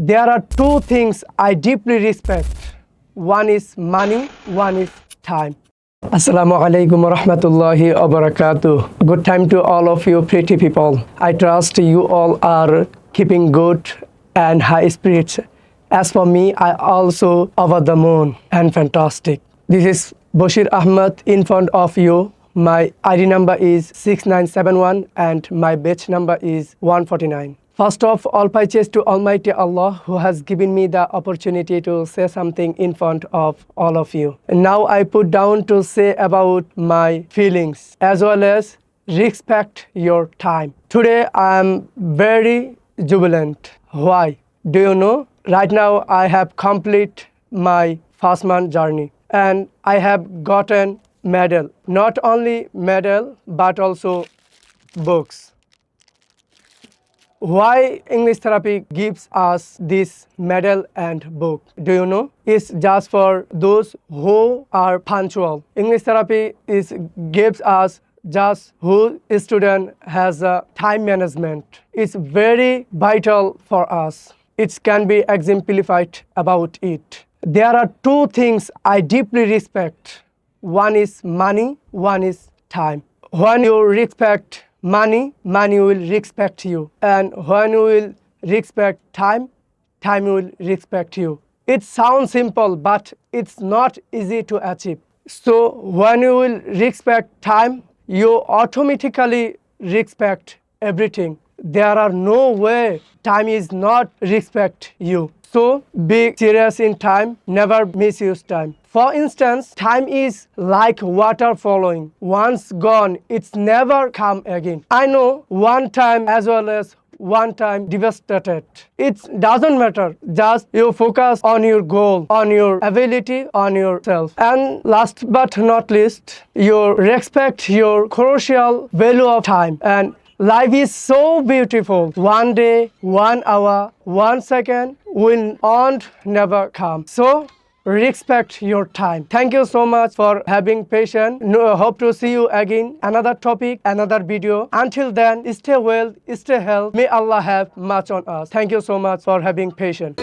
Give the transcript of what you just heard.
There are two things I deeply respect. One is money, one is time. Assalamu alaikum wa rahmatullahi wa barakatuh. Good time to all of you pretty people. I trust you all are keeping good and high spirits. As for me, I also over the moon and fantastic. This is Bashir Ahmed in front of you. My ID number is 6971 and my batch number is 149. First of all, purchase to Almighty Allah who has given me the opportunity to say something in front of all of you. And now I put down to say about my feelings as well as respect your time. Today I am very jubilant. Why? Do you know? Right now I have complete my first month journey and I have gotten medal. Not only medal but also books why english therapy gives us this medal and book? Do you know? It's just for those who are punctual. English therapy is gives us just who student has a time management. It's very vital for us. It can be exemplified about it. There are two things i deeply respect. One is money one is time. When you respect money, money will respect you. And when you will respect time, time will respect you. It sounds simple, but it's not easy to achieve. So when you will respect time, you automatically respect everything. There are no way time is not respect you. So be serious in time, never misuse time. For instance, time is like water flowing. Once gone, it's never come again. I know one time as well as one time devastated. It doesn't matter. Just you focus on your goal, on your ability, on yourself. And last but not least, you respect your crucial value of time and Life is so beautiful. One day, one hour, one second will and never come. So respect your time. Thank you so much for having patience. No, hope to see you again. Another topic, another video. Until then, stay well, stay healthy. May Allah have much on us. Thank you so much for having patience.